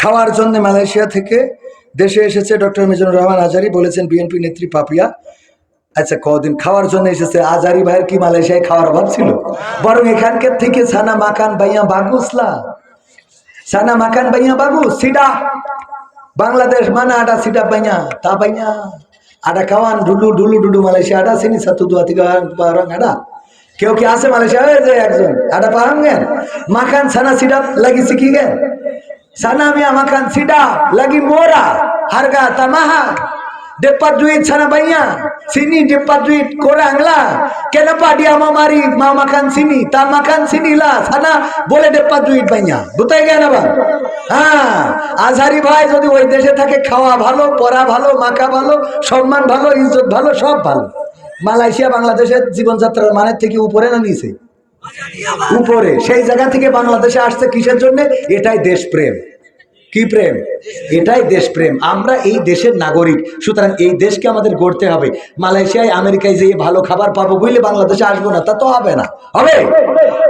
খাওয়ার জন্য মালয়েশিয়া থেকে দেশে এসেছে ডক্টর মিজানুর রহমান আজারি, বলেছেন বিএনপি নেত্রী পাপিয়া। আচ্ছা কদিন খাওয়ার জন্য এসেছে আজারি ভাইয়ের কি মালয়েশিয়ায় খাওয়ার অভাব ছিল? বরং এখানকার থেকে ছানা মাকান বাইয়া বাগুসলা। ছানা মাকান বাইয়া বাগু, সিডা। বাংলাদেশ মানা আটা সিডা বাইয়া তা বাইয়া আটা খাওয়ান, ডুলু ডুলু ডুলু মালয়েশিয়া আটা সিনি, সাতু দুয়া থেকে আটা কেউ কি আছে মালয়েশিয়া যে একজন। আটা পাহাম গেন মাখান ছানা সিডা লাগি শিখি গেন ছানা মিয়া মাখান সিডা লাগি মোরা হারগা তামাহা depa duit sana banyak sini depa duit kurang lah kenapa dia mau mari mau makan sini tak makan sini lah sana boleh depa duit banyak বুঝতে গেল না হ্যাঁ আজহারি ভাই যদি ওই দেশে থাকে খাওয়া ভালো পড়া ভালো মাখা ভালো সম্মান ভালো ইজ্জত ভালো সব ভালো মালয়েশিয়া বাংলাদেশের জীবনযাত্রার মানের থেকে উপরে না নিচে উপরে, সেই জায়গা থেকে বাংলাদেশে আসছে কিসের জন্য? এটাই দেশপ্রেম। কি প্রেম? এটাই দেশপ্রেম। আমরা এই দেশের নাগরিক, সুতরাং এই দেশকে আমাদের গড়তে হবে। মালয়েশিয়ায়, আমেরিকায় যেয়ে ভালো খাবার পাবো বুঝলে বাংলাদেশে আসব না, তা তো হবে না। হবে?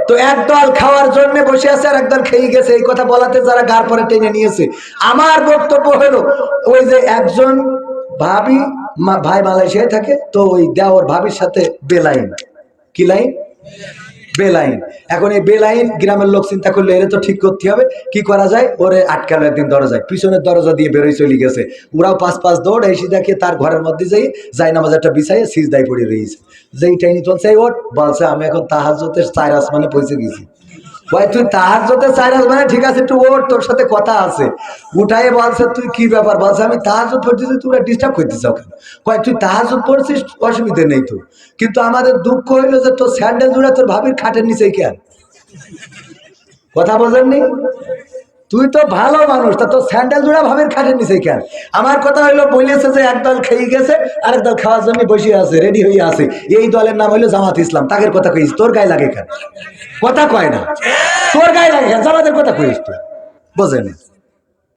তো একদল খাওয়ার জন্য বসে আছে আর একদল খেয়ে গেছে, এই কথা বলাতে যারা গার পরে টেনে নিয়েছে। আমার বক্তব্য হলো, ওই যে একজন ভাবি ভাই মালয়েশিয়ায় থাকে, তো ওই দেওয়ার ভাবির সাথে বেলাইন। কি লাইন? বেলাইন। এখন এই বেলাইন গ্রামের লোক চিন্তা করলে, এর তো ঠিক করতে হবে। কি করা যায়? ওরে আটকালো একদিন দরজায়। পিছনের দরজা দিয়ে বেরোয় চলে গেছে। ওরাও পাঁচ পাঁচ দৌড় এসে দেখে তার ঘরের মধ্যে যাই যাই নামাজ একটা সিজ দায় পড়ে রয়েছে। যেই টাইনি চলছে ওট বলছে, আমি এখন তাহাজতে চার আসমানে পৌঁছে গেছি। ভাই, তুই তাহার যতে চাই মানে ঠিক আছে, একটু ওর তোর সাথে কথা আছে। উঠাই বলছে, তুই কি ব্যাপার? বলছে, আমি তাহাজত পড়তেছি তোরা ডিস্টার্ব করতেছ কেন? কয়, তুই তাহাজত পড়ছিস অসুবিধে নেই তো কিন্তু আমাদের দুঃখ হইল যে তোর স্যান্ডেল জুড়ে তোর ভাবির খাটের নিচে কেন? কথা বোঝেননি তুই তো ভালো মানুষ, তা তোর স্যান্ডেল জোড়া ভাবের খাটেনি সেই কেন? আমার কথা হইল বলেছে যে একদল খেয়ে গেছে, আরেক দল খাওয়ার জন্য বসে আছে রেডি হয়ে আছে। এই দলের নাম হইল জামাত ইসলাম। তাদের কথা কইস, তোর গায়ে লাগে কেন? কথা কয় না। তোর গায়ে লাগে কেন? জামাতের কথা কইস তুই। বোঝেনি?